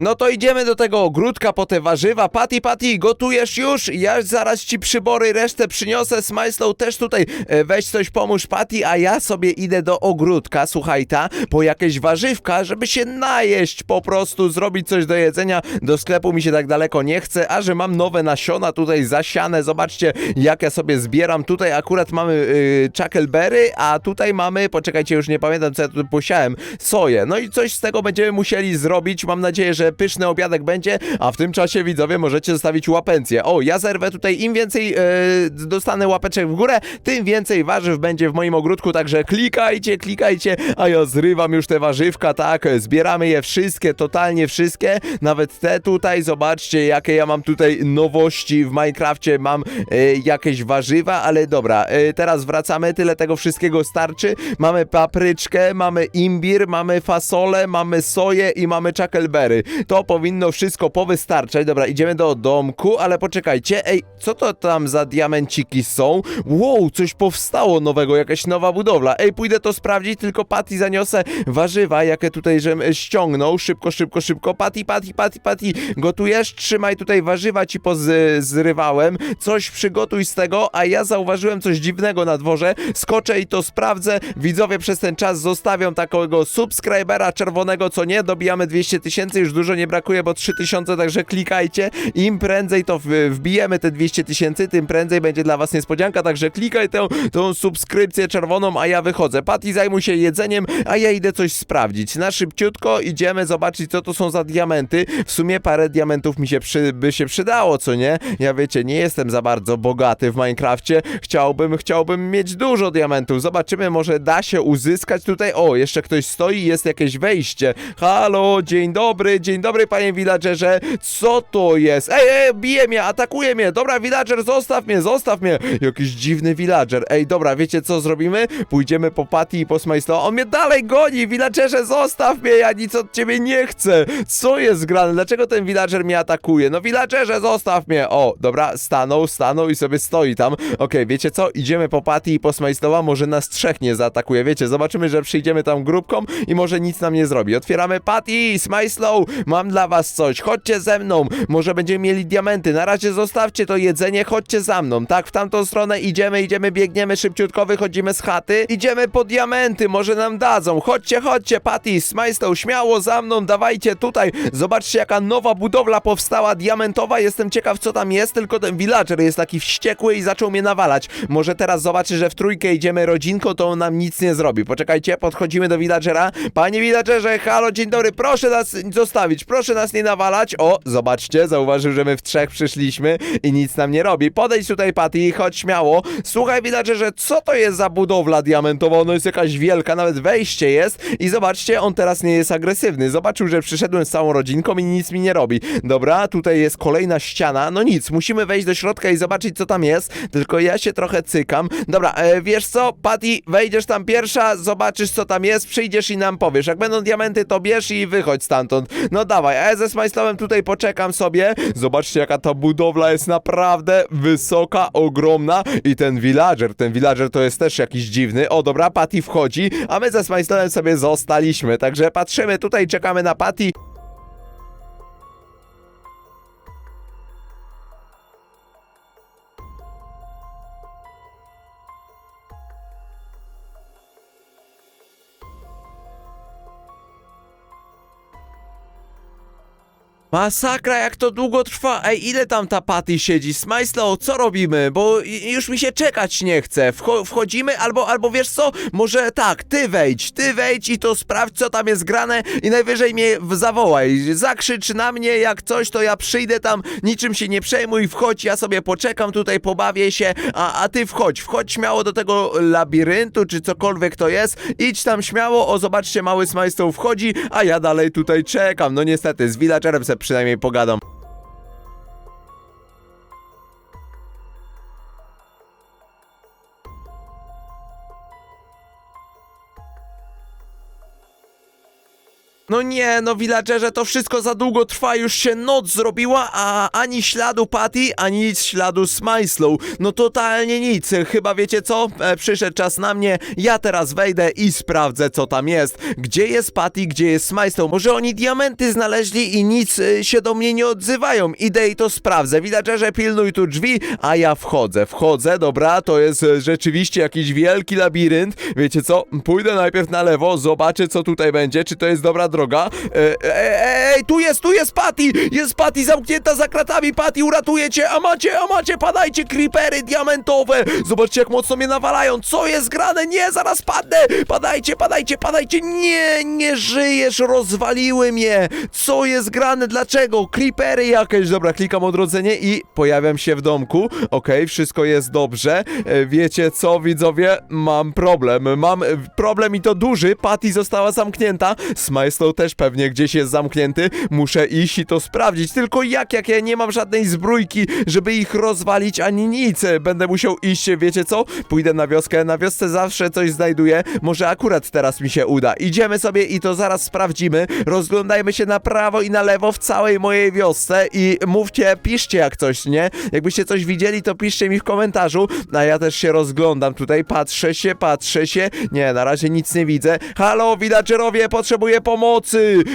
No to idziemy do tego ogródka po te warzywa. Patty, Patty, gotujesz już? Ja zaraz ci przybory resztę przyniosę. Smajslow też tutaj e, weź coś pomóż Patty, a ja sobie idę do ogródka, słuchaj ta, po jakieś warzywka, żeby się najeść po prostu, zrobić coś do jedzenia. Do sklepu mi się tak daleko nie chce, a że mam nowe nasiona tutaj zasiane, zobaczcie jak ja sobie zbieram. Tutaj akurat mamy y, chuckleberry, a tutaj mamy, poczekajcie, już nie pamiętam co ja tu posiałem, soję. No i coś z tego będziemy musieli zrobić. Mam nadzieję, że pyszny obiadek będzie, a w tym czasie widzowie możecie zostawić łapencję. O, ja zerwę tutaj, im więcej e, dostanę łapeczek w górę, tym więcej warzyw będzie w moim ogródku, także klikajcie, klikajcie, a ja zrywam już te warzywka, tak, zbieramy je wszystkie, totalnie wszystkie, nawet te tutaj, zobaczcie jakie ja mam tutaj nowości w Minecrafcie, mam e, jakieś warzywa, ale dobra, e, teraz wracamy, tyle tego wszystkiego starczy, mamy papryczkę, mamy imbir, mamy fasolę, mamy soję i mamy chuckleberry, to powinno wszystko powystarczać, dobra, idziemy do domku, ale poczekajcie, ej, co to tam za diamenciki są? Wow, coś powstało nowego, jakaś nowa budowla, ej, pójdę to sprawdzić, tylko Patty zaniosę warzywa, jakie tutaj żem ściągnął, szybko, szybko, szybko, Patty, Patty, Patty, Patty, gotujesz? Trzymaj tutaj warzywa, ci pozrywałem, coś przygotuj z tego, a ja zauważyłem coś dziwnego na dworze, skoczę i to sprawdzę, widzowie przez ten czas zostawią takiego subskrybera czerwonego, co nie, dobijamy 200 tysięcy, już dużo nie brakuje, bo 3000, także klikajcie, im prędzej to wbijemy te 200 tysięcy, tym prędzej będzie dla was niespodzianka, także klikaj tę, tą subskrypcję czerwoną, a ja wychodzę. Patty zajmuj się jedzeniem, a ja idę coś sprawdzić. Na szybciutko idziemy zobaczyć, co to są za diamenty. W sumie parę diamentów mi się przy, by się przydało, co nie? Ja wiecie, nie jestem za bardzo bogaty w Minecrafcie. Chciałbym, chciałbym mieć dużo diamentów. Zobaczymy, może da się uzyskać tutaj. O, jeszcze ktoś stoi, jest jakieś wejście. Halo, dzień dobry, dzień dobry, panie villagerze. Co to jest? Ej, ej, bije mnie, atakuje mnie. Dobra, villager, zostaw mnie, zostaw mnie. Jakiś dziwny villager. Ej, dobra, wiecie co zrobimy? Pójdziemy po Patty i po Smajslo. On mnie dalej goni, villagerze, zostaw mnie, ja nic od ciebie nie chcę. Co jest grane? Dlaczego ten villager mnie atakuje? No villagerze, zostaw mnie. O, dobra, stanął, stanął i sobie stoi tam. Okej, wiecie co? Idziemy po Patty i po Smajslowa, może nas trzech nie zaatakuje. Wiecie, zobaczymy, że przyjdziemy tam grupką i może nic nam nie zrobi. Otwieramy Patty, Smajslow, mam dla was coś. Chodźcie ze mną, może będziemy mieli diamenty. Na razie zostawcie to jedzenie, chodźcie za mną. Tak, w tamtą stronę idziemy, idziemy, biegniemy szybciutko, wychodzimy z chaty. Idziemy po diamenty, może nam dadzą. Chodźcie, chodźcie, Patty, Smajslow, śmiało za mną, dawajcie tutaj. Zobaczcie, jaka nowa budowla powstała, diamentowa. Jestem ciekaw, co tam jest, tylko ten villager jest taki wściekły i zaczął mnie nawalać. Może teraz zobaczy, że w trójkę idziemy rodzinką, to on nam nic nie zrobi. Poczekajcie, podchodzimy do villagera. Panie villagerze, halo, dzień dobry, proszę nas zostawić, proszę nas nie nawalać. O, zobaczcie, zauważył, że my w trzech przyszliśmy i nic nam nie robi. Podejdź tutaj, Patty, i chodź śmiało. Słuchaj, villagerze, co to jest za budowla diamentowa? Ona jest jakaś wielka, nawet wejście jest. I zobaczcie, on teraz nie jest agresywny. Zobaczył, że przyszedłem z całą rodzinką i nic mi nie robi. Dobra, tutaj jest kolejna ściana. No nic, musimy wejść do środka i zobaczyć, co tam jest. Tylko ja się trochę cykam. Dobra, e, wiesz co, Patty, wejdziesz tam pierwsza, zobaczysz, co tam jest, przyjdziesz i nam powiesz. Jak będą diamenty, to bierz i wychodź stamtąd. No dawaj, a ja ze Smajslowem tutaj poczekam sobie. Zobaczcie, jaka ta budowla jest naprawdę wysoka, ogromna. I ten villager, ten villager to jest też jakiś dziwny. O, dobra, Patty wchodzi, a my ze Smajslowem sobie zostaliśmy. Także patrzymy tutaj, czekamy na Patty. Masakra, jak to długo trwa. Ej, ile tam ta Patty siedzi? Smajslow, co robimy? Bo już mi się czekać nie chce. Wcho wchodzimy, albo, albo wiesz co? Może tak, ty wejdź, ty wejdź i to sprawdź, co tam jest grane i najwyżej mnie zawołaj. Zakrzycz na mnie, jak coś, to ja przyjdę tam, niczym się nie przejmuj, wchodź, ja sobie poczekam tutaj, pobawię się, a, a ty wchodź, wchodź śmiało do tego labiryntu, czy cokolwiek to jest, idź tam śmiało, o zobaczcie, mały Smajslow wchodzi, a ja dalej tutaj czekam. No niestety, z villagerem se przynajmniej pogadam. No nie, no villagerze, to wszystko za długo trwa, już się noc zrobiła, a ani śladu Patty, ani śladu Smyslow. No totalnie nic, chyba wiecie co? E, przyszedł czas na mnie, ja teraz wejdę i sprawdzę co tam jest. Gdzie jest Patty, gdzie jest Smyslow? Może oni diamenty znaleźli i nic e, się do mnie nie odzywają. Idę i to sprawdzę. Villagerze, pilnuj tu drzwi, a ja wchodzę. Wchodzę, dobra, to jest e, rzeczywiście jakiś wielki labirynt. Wiecie co? Pójdę najpierw na lewo, zobaczę co tutaj będzie, czy to jest dobra droga. E, e, ej, tu jest, tu jest Patty! Jest Patty zamknięta za kratami, Patty, uratuję cię! A macie, a macie, padajcie, creepery diamentowe! Zobaczcie jak mocno mnie nawalają, co jest grane? Nie, zaraz padnę! Padajcie, padajcie, padajcie! Nie, nie żyjesz, rozwaliły mnie! Co jest grane? Dlaczego? Creepery jakieś, dobra, klikam odrodzenie i pojawiam się w domku. Okej, wszystko jest dobrze. E, Wiecie co, widzowie? Mam problem. Mam problem i to duży. Patty została zamknięta. Smyslow też pewnie gdzieś jest zamknięty. Muszę iść i to sprawdzić. Tylko jak, jak ja nie mam żadnej zbrójki, żeby ich rozwalić ani nic. Będę musiał iść, wiecie co? Pójdę na wioskę. Na wiosce zawsze coś znajduję. Może akurat teraz mi się uda. Idziemy sobie i to zaraz sprawdzimy. Rozglądajmy się na prawo i na lewo w całej mojej wiosce i mówcie, piszcie jak coś, nie? Jakbyście coś widzieli, to piszcie mi w komentarzu. A ja też się rozglądam tutaj, patrzę się, patrzę się. Nie, na razie nic nie widzę. Halo, villagerowie, potrzebuję pomocy!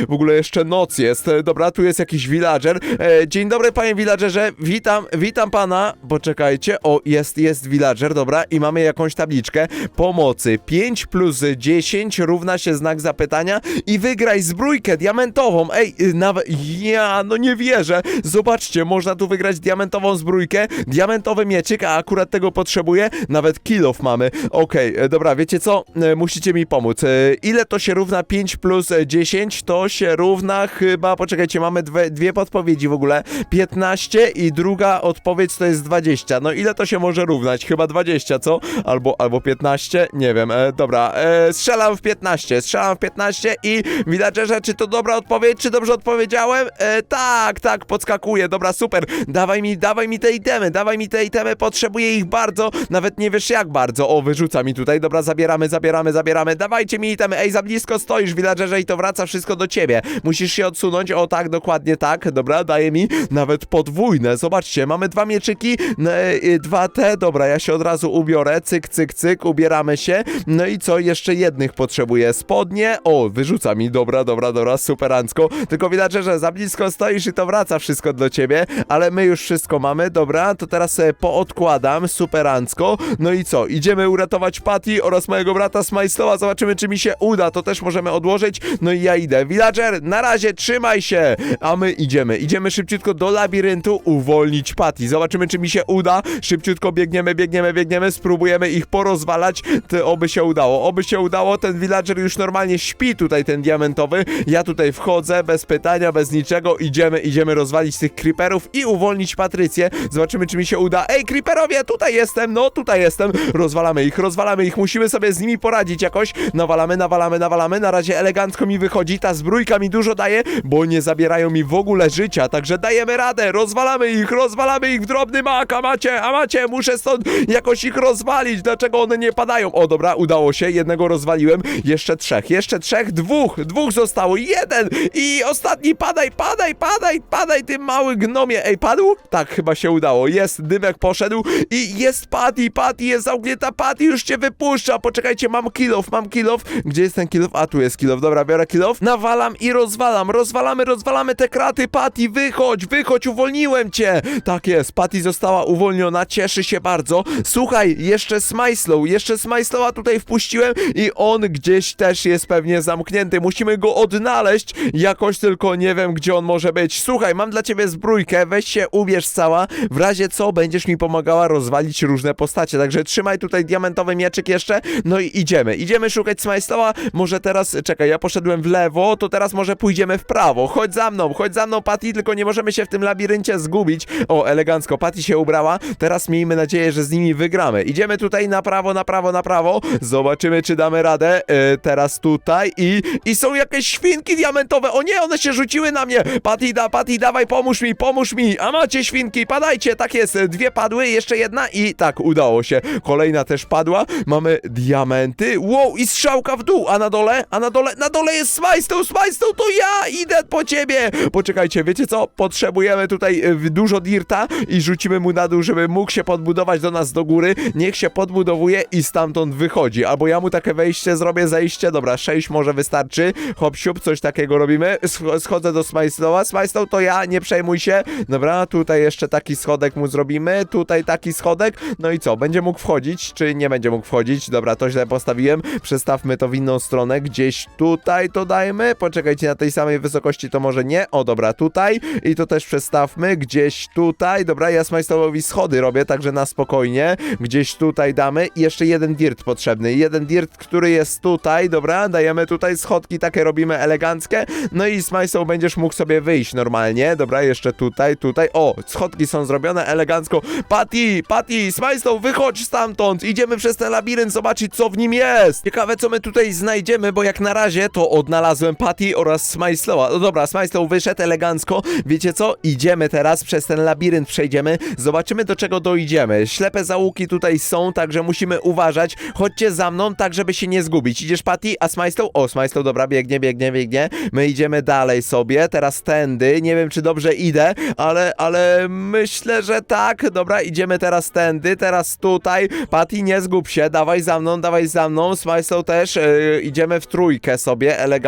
W ogóle jeszcze noc jest. E, Dobra, tu jest jakiś villager. E, dzień dobry, panie villagerze. Witam, witam pana. Poczekajcie. O, jest, jest villager, dobra. I mamy jakąś tabliczkę pomocy. 5 plus 10 równa się znak zapytania i wygraj zbrójkę diamentową. Ej, y, nawet ja, no nie wierzę. Zobaczcie, można tu wygrać diamentową zbrójkę, diamentowy mieczyk, a akurat tego potrzebuję. Nawet kill off mamy. Okej, e, dobra, wiecie co? E, Musicie mi pomóc. E, Ile to się równa 5 plus e, 10? To się równa chyba, poczekajcie, mamy dwie, dwie podpowiedzi w ogóle. 15 i druga odpowiedź to jest 20. No ile to się może równać? Chyba 20, co? Albo, albo 15? Nie wiem. E, dobra, e, strzelam w 15. Strzelam w 15 i villagerze, czy to dobra odpowiedź? Czy dobrze odpowiedziałem? E, tak, tak, podskakuję. Dobra, super. Dawaj mi, dawaj mi te itemy, dawaj mi te itemy, potrzebuję ich bardzo. Nawet nie wiesz jak bardzo. O, wyrzuca mi tutaj. Dobra, zabieramy, zabieramy, zabieramy. Dawajcie mi itemy. Ej, za blisko stoisz, villagerze, i to wraca wszystko do ciebie. Musisz się odsunąć. O, tak, dokładnie tak. Dobra, daje mi nawet podwójne. Zobaczcie, mamy dwa mieczyki, n- e, dwa te. Dobra, ja się od razu ubiorę. Cyk, cyk, cyk, ubieramy się. No i co? Jeszcze jednych potrzebuję. Spodnie. O, wyrzuca mi. Dobra, dobra, dobra, superancko. Tylko villagerze, za blisko stoisz i to wraca wszystko do ciebie, ale my już wszystko mamy. Dobra, to teraz sobie poodkładam. Superancko. No i co? Idziemy uratować Patty oraz mojego brata Smajstowa. Zobaczymy, czy mi się uda. To też możemy odłożyć. No i ja idę. Villager, na razie trzymaj się. A my idziemy. Idziemy szybciutko do labiryntu uwolnić Patty. Zobaczymy, czy mi się uda. Szybciutko biegniemy, biegniemy, biegniemy. Spróbujemy ich porozwalać. To oby się udało. Oby się udało. Ten villager już normalnie śpi tutaj, ten diamentowy. Ja tutaj wchodzę bez pytania, bez niczego. Idziemy, idziemy rozwalić tych creeperów i uwolnić Patrycję. Zobaczymy, czy mi się uda. Ej, creeperowie, tutaj jestem. No, tutaj jestem. Rozwalamy ich, rozwalamy ich. Musimy sobie z nimi poradzić jakoś. Nawalamy, nawalamy, nawalamy. Na razie elegancko mi wychodzi. Ta zbrójka mi dużo daje, bo nie zabierają mi w ogóle życia. Także dajemy radę. Rozwalamy ich, rozwalamy ich w drobny mak. A macie, a macie. Muszę stąd jakoś ich rozwalić. Dlaczego one nie padają? O, dobra, udało się. Jednego rozwaliłem. Jeszcze trzech, jeszcze trzech. Dwóch, dwóch zostało. Jeden. I ostatni. Padaj, padaj, padaj, padaj, ty mały gnomie. Ej, padł? Tak, chyba się udało. Jest, dymek poszedł i jest Patty, Patty jest zamknięta, Patty już cię wypuszcza. Poczekajcie, mam kill off, mam kill off. Gdzie jest ten kill off? A, tu jest kill off. Dobra, biorę kill Nawalam i rozwalam. Rozwalamy, rozwalamy te kraty. Patty, wychodź, wychodź, uwolniłem cię. Tak jest, Patty została uwolniona, cieszy się bardzo. Słuchaj, jeszcze Smyslow, jeszcze Smyslowa tutaj wpuściłem i on gdzieś też jest pewnie zamknięty. Musimy go odnaleźć. Jakoś tylko nie wiem, gdzie on może być. Słuchaj, mam dla ciebie zbrójkę, weź się, ubierz cała. W razie co, będziesz mi pomagała rozwalić różne postacie. Także trzymaj tutaj diamentowy mieczyk jeszcze. No i idziemy. Idziemy szukać Smajstoła. Może teraz, czekaj, ja poszedłem w lewo, to teraz może pójdziemy w prawo. Chodź za mną, chodź za mną, Patty, tylko nie możemy się w tym labiryncie zgubić. O, elegancko, Patty się ubrała. Teraz miejmy nadzieję, że z nimi wygramy. Idziemy tutaj na prawo, na prawo, na prawo. Zobaczymy, czy damy radę. E, teraz tutaj i, i są jakieś świnki diamentowe. O nie, one się rzuciły na mnie. Patty, da, Patty, dawaj, pomóż mi, pomóż mi. A macie świnki, padajcie. Tak jest, dwie padły, jeszcze jedna i tak, udało się. Kolejna też padła. Mamy diamenty. Wow, i strzałka w dół. A na dole? A na dole? Na dole jest Smajstoł, Smajstoł, to ja idę po ciebie! Poczekajcie, wiecie co? Potrzebujemy tutaj w- dużo dirta i rzucimy mu na dół, żeby mógł się podbudować do nas do góry. Niech się podbudowuje i stamtąd wychodzi. Albo ja mu takie wejście zrobię, zejście. Dobra, 6 może wystarczy. Hop, siup, coś takiego robimy. Sch- Schodzę do Smajstoła. Smajstoł to ja, nie przejmuj się. Dobra, tutaj jeszcze taki schodek mu zrobimy. Tutaj taki schodek. No i co? Będzie mógł wchodzić, czy nie będzie mógł wchodzić? Dobra, to źle postawiłem. Przestawmy to w inną stronę. Gdzieś tutaj to dajmy. Poczekajcie, na tej samej wysokości to może nie. O, dobra, tutaj. I to też przestawmy. Gdzieś tutaj. Dobra, ja Smajstołowi schody robię, także na spokojnie. Gdzieś tutaj damy. I jeszcze jeden dirt potrzebny. Jeden dirt, który jest tutaj. Dobra, dajemy tutaj schodki, takie robimy eleganckie. No i Smajstoł będziesz mógł sobie wyjść normalnie. Dobra, jeszcze tutaj, tutaj. O, schodki są zrobione elegancko. Patty, Patty, Smajstoł, wychodź stamtąd. Idziemy przez ten labirynt zobaczyć, co w nim jest. Ciekawe, co my tutaj znajdziemy, bo jak na razie to odnalazłem Patty oraz Smajslowa. No dobra, Smajslow wyszedł elegancko. Wiecie co? Idziemy teraz przez ten labirynt, przejdziemy. Zobaczymy, do czego dojdziemy. Ślepe załuki tutaj są, także musimy uważać. Chodźcie za mną, tak żeby się nie zgubić. Idziesz, Patty, a Smajslow? O, Smajslow, dobra, biegnie, biegnie, biegnie. My idziemy dalej sobie, teraz tędy. Nie wiem, czy dobrze idę, ale, ale myślę, że tak. Dobra, idziemy teraz tędy, teraz tutaj. Patty, nie zgub się, dawaj za mną, dawaj za mną. Smajslow też, yy, idziemy w trójkę sobie, elegancko.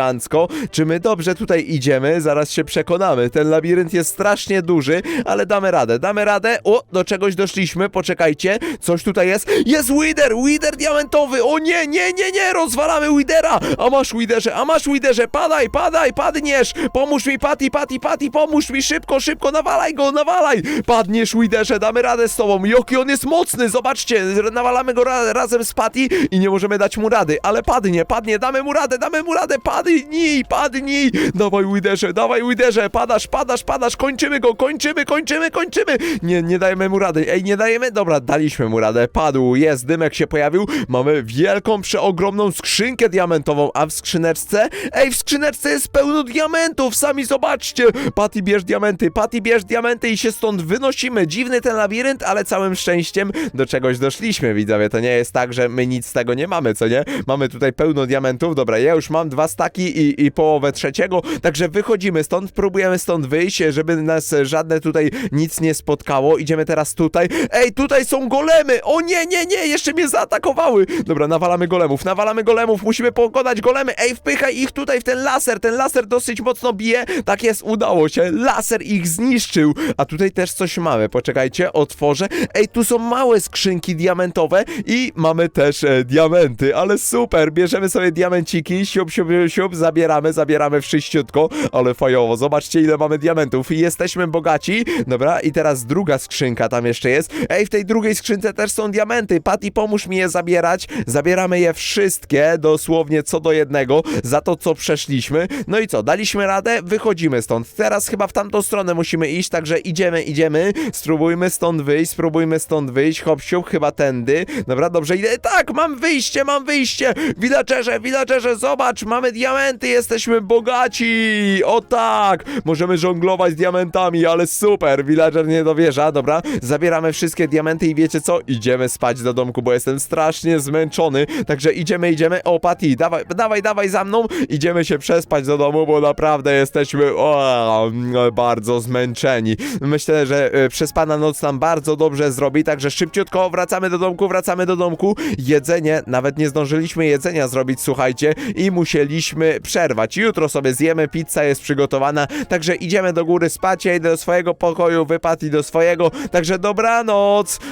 Czy my dobrze tutaj idziemy? Zaraz się przekonamy. Ten labirynt jest strasznie duży, ale damy radę, damy radę. O, do czegoś doszliśmy, poczekajcie. Coś tutaj jest. Jest Wither, Wither diamentowy. O nie, nie, nie, nie, rozwalamy Withera. A masz Witherze, a masz Witherze, padaj, padaj, padniesz. Pomóż mi, Patty, Patty, Patty, pomóż mi, szybko, szybko, nawalaj go, nawalaj. Padniesz Witherze, damy radę z tobą. Jaki on jest mocny, zobaczcie, nawalamy go ra razem z Patty i nie możemy dać mu rady, ale padnie, padnie, damy mu radę, damy mu radę, padnij, padnij. Dawaj Witherze, dawaj Witherze, padasz, padasz, padasz, kończymy go, kończymy, kończymy, kończymy. Nie, nie dajemy mu rady, ej, nie dajemy, dobra, daliśmy mu radę, padł, jest, dymek się pojawił, mamy wielką, przeogromną skrzynkę diamentową, a w skrzyneczce, ej, w skrzyneczce jest pełno diamentów, sami zobaczcie. Patty bierz diamenty, Patty bierz diamenty i się stąd wynosimy. Dziwny ten labirynt, ale całym szczęściem do czegoś doszliśmy, widzowie. To nie jest tak, że my nic z tego nie mamy, co nie? Mamy tutaj pełno diamentów. Dobra, ja już mam dwa staki i, i połowę trzeciego, także wychodzimy stąd, próbujemy stąd wyjść, żeby nas żadne tutaj nic nie spotkało. Idziemy teraz tutaj. Ej, tutaj są golemy! O nie, nie, nie, jeszcze mnie zaatakowały! Dobra, nawalamy golemów, nawalamy golemów, musimy pokonać golemy. Ej, wpychaj ich tutaj w ten laser, ten laser dosyć mocno bije. Tak jest, udało się. Laser ich zniszczył. A tutaj też coś mamy. Poczekajcie, otworzę. Ej, tu są małe skrzynki diamentowe i mamy też e, diamenty, ale super. Bierzemy sobie diamenciki, siup, siup, siup, zabieramy, zabieramy wszyściutko, ale fajowo. Zobaczcie, ile mamy diamentów. I jesteśmy bogaci. Dobra, i teraz druga skrzynka tam jeszcze jest. Ej, w tej drugiej skrzynce też są diamenty. Patty, pomóż mi je zabierać. Zabieramy je wszystkie, dosłownie co do jednego, za to, co przeszliśmy. No i co, daliśmy radę? Wychodzimy stąd. Teraz chyba w tamtą stronę musimy iść, także idziemy, idziemy. Spróbujmy stąd wyjść, spróbujmy stąd wyjść. Hop, siup, chyba tędy. Dobra, dobrze, idę. Tak, mam wyjście, mam wyjście. Villagerze, villagerze, zobacz, mamy diamenty, jesteśmy bogaci. O tak, możemy żonglować diamentami, ale super. Villager nie dowierza, dobra. Zabieramy wszystkie diamenty i wiecie co? Idziemy spać do domku, bo jestem strasznie zmęczony. Także idziemy, idziemy. O, Patty, dawaj, dawaj, dawaj za mną. Idziemy się przespać do domu, bo naprawdę jesteśmy o, bardzo zmęczeni. Myślę, że e, przespana noc nam bardzo dobrze zrobi, także szybciutko wracamy do domku, wracamy do domku. Jedzenie, nawet nie zdążyliśmy jedzenia zrobić, słuchajcie, i musieliśmy przerwać. Jutro sobie zjemy, pizza jest przygotowana, także idziemy do góry spać, ja idę do swojego pokoju, wypadł i do swojego, także dobranoc.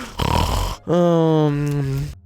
Um...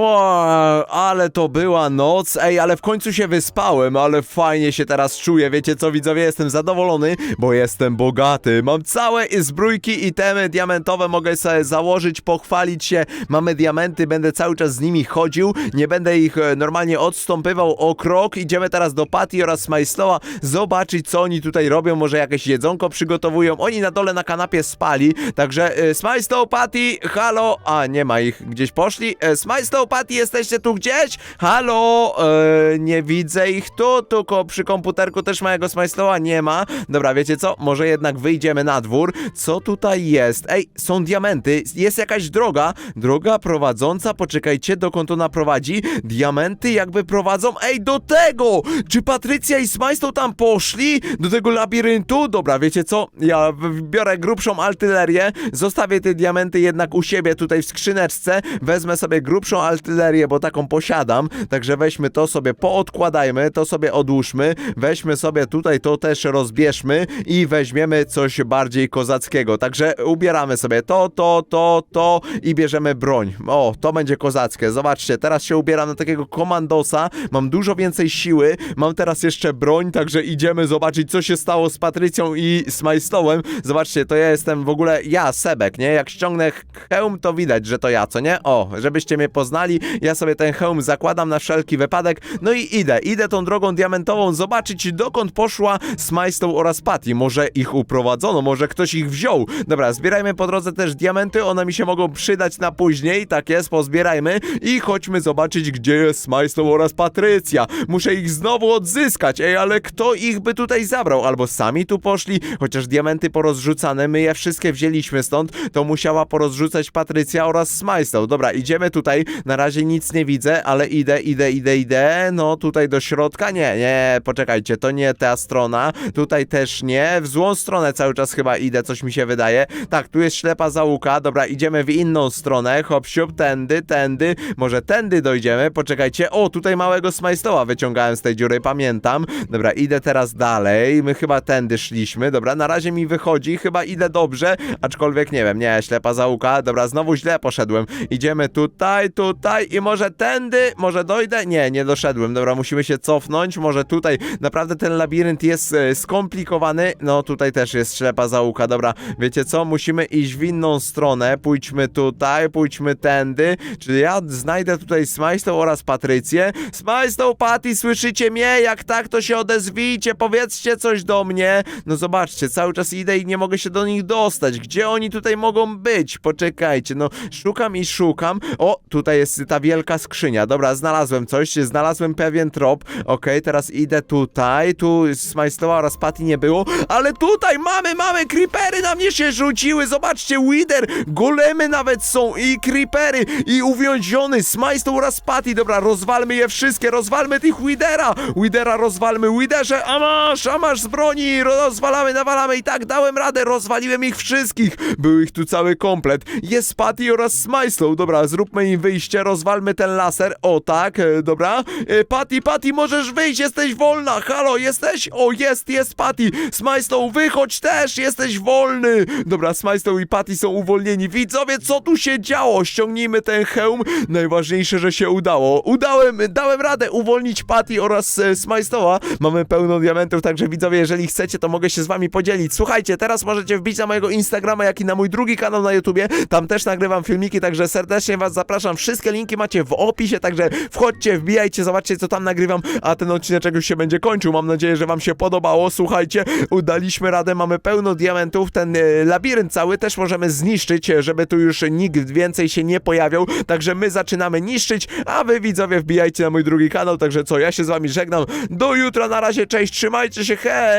O, ale to była noc. Ej, ale w końcu się wyspałem, ale fajnie się teraz czuję. Wiecie co, widzowie, jestem zadowolony, bo jestem bogaty. Mam całe zbrójki i temy diamentowe, mogę sobie założyć, pochwalić się. Mamy diamenty, będę cały czas z nimi chodził. Nie będę ich e, normalnie odstąpywał o krok. Idziemy teraz do Patty oraz Smajslowa zobaczyć, co oni tutaj robią. Może jakieś jedzonko przygotowują. Oni na dole na kanapie spali. Także e, Smajslow, Patty, halo. A, nie ma ich. Gdzieś poszli. E, Smajstow, Patty, jesteście tu gdzieś? Halo? E, nie widzę ich tu, tylko przy komputerku też mojego Smajstowa nie ma. Dobra, wiecie co? Może jednak wyjdziemy na dwór. Co tutaj jest? Ej, są diamenty, jest jakaś droga. Droga prowadząca, poczekajcie, dokąd ona prowadzi. Diamenty jakby prowadzą, ej, do tego! Czy Patrycja i Smajstow tam poszli? Do tego labiryntu? Dobra, wiecie co? Ja biorę grubszą artylerię, zostawię te diamenty jednak u siebie tutaj w skrzyneczce, wezmę sobie grubszą artylerię, bo taką posiadam, także weźmy to sobie, poodkładajmy, to sobie odłóżmy, weźmy sobie tutaj to też rozbierzmy i weźmiemy coś bardziej kozackiego, także ubieramy sobie to, to, to, to i bierzemy broń. O, to będzie kozackie, zobaczcie, teraz się ubieram na takiego komandosa, mam dużo więcej siły, mam teraz jeszcze broń, także idziemy zobaczyć, co się stało z Patrycją i Smajstołem. Zobaczcie, to ja jestem w ogóle ja, Sebek, nie? Jak ściągnę hełm, to widać, że to ja, co nie? O, żebyście mnie poznali, ja sobie ten hełm zakładam na wszelki wypadek, no i idę, idę tą drogą diamentową zobaczyć, dokąd poszła Smajstow oraz Patty. Może ich uprowadzono, może ktoś ich wziął. Dobra, zbierajmy po drodze też diamenty, one mi się mogą przydać na później, tak jest, pozbierajmy i chodźmy zobaczyć, gdzie jest Smajstow oraz Patrycja. Muszę ich znowu odzyskać, ej, ale kto ich by tutaj zabrał? Albo sami tu poszli, chociaż diamenty porozrzucane, my je wszystkie wzięliśmy stąd, to musiała porozrzucać Patrycja oraz Smajstow. Dobra, idziemy tutaj, na razie nic nie widzę, ale idę, idę, idę, idę, no tutaj do środka, nie, nie, poczekajcie, to nie ta strona, tutaj też nie, w złą stronę cały czas chyba idę, coś mi się wydaje. Tak, tu jest ślepa zaułka, dobra, idziemy w inną stronę, hop, siup, tędy, tędy, może tędy dojdziemy, poczekajcie, o, tutaj małego Smajstoła wyciągałem z tej dziury, pamiętam. Dobra, idę teraz dalej, my chyba tędy szliśmy, dobra, na razie mi wychodzi, chyba idę dobrze, aczkolwiek nie wiem, nie, ślepa zaułka, dobra, znowu źle poszedłem. Idziemy tutaj, tutaj i może tędy, może dojdę? Nie, nie doszedłem, dobra, musimy się cofnąć, może tutaj, naprawdę ten labirynt jest e, skomplikowany, no tutaj też jest ślepa zaułka, dobra, wiecie co, musimy iść w inną stronę, pójdźmy tutaj, pójdźmy tędy, czyli ja znajdę tutaj Smajstow oraz Patrycję. Smajstow, Patty, słyszycie mnie? Jak tak, to się odezwijcie, powiedzcie coś do mnie. No zobaczcie, cały czas idę i nie mogę się do nich dostać. Gdzie oni tutaj mogą być? Poczekajcie, no szukam i szukam. O, tutaj jest ta wielka skrzynia. Dobra, znalazłem coś, znalazłem pewien trop. Okej, teraz idę tutaj. Tu Smajstowa oraz Patty nie było, ale tutaj mamy, mamy, creepery na mnie się rzuciły. Zobaczcie, Wither, golemy nawet są i creepery i uwięziony Smajstow oraz Patty. Dobra, rozwalmy je wszystkie, rozwalmy tych Widera. Widera rozwalmy, Widerze, a masz, a masz z broni, rozwalamy, nawalamy i tak dałem radę, rozwaliłem ich wszystkich. Był ich tu cały komplet. Jest Patty oraz Smajstow. Dobra, zróbmy im wyjście, rozwalmy ten laser. O tak, e, dobra. E, Patty, Patty, możesz wyjść, jesteś wolna. Halo, jesteś? O, jest, jest Patty. Smajstow, wychodź też, jesteś wolny. Dobra, Smajstow i Patty są uwolnieni. Widzowie, co tu się działo? Ściągnijmy ten hełm. Najważniejsze, że się udało. Udałem, dałem radę uwolnić Patty oraz e, Smajstowa. Mamy pełno diamentów, także widzowie, jeżeli chcecie, to mogę się z wami podzielić. Słuchajcie, teraz możecie wbić na mojego Instagrama, jak i na mój drugi kanał na YouTubie. Tam też nagrywam filmiki, także serdecznie was zapraszam. Wszystkie linki macie w opisie, także wchodźcie, wbijajcie, zobaczcie, co tam nagrywam, a ten odcinek już się będzie kończył. Mam nadzieję, że wam się podobało. Słuchajcie, udaliśmy radę, mamy pełno diamentów. Ten e, labirynt cały też możemy zniszczyć, żeby tu już nikt więcej się nie pojawiał. Także my zaczynamy niszczyć, a wy widzowie wbijajcie na mój drugi kanał. Także co, ja się z wami żegnam. Do jutra, na razie, cześć, trzymajcie się, hej!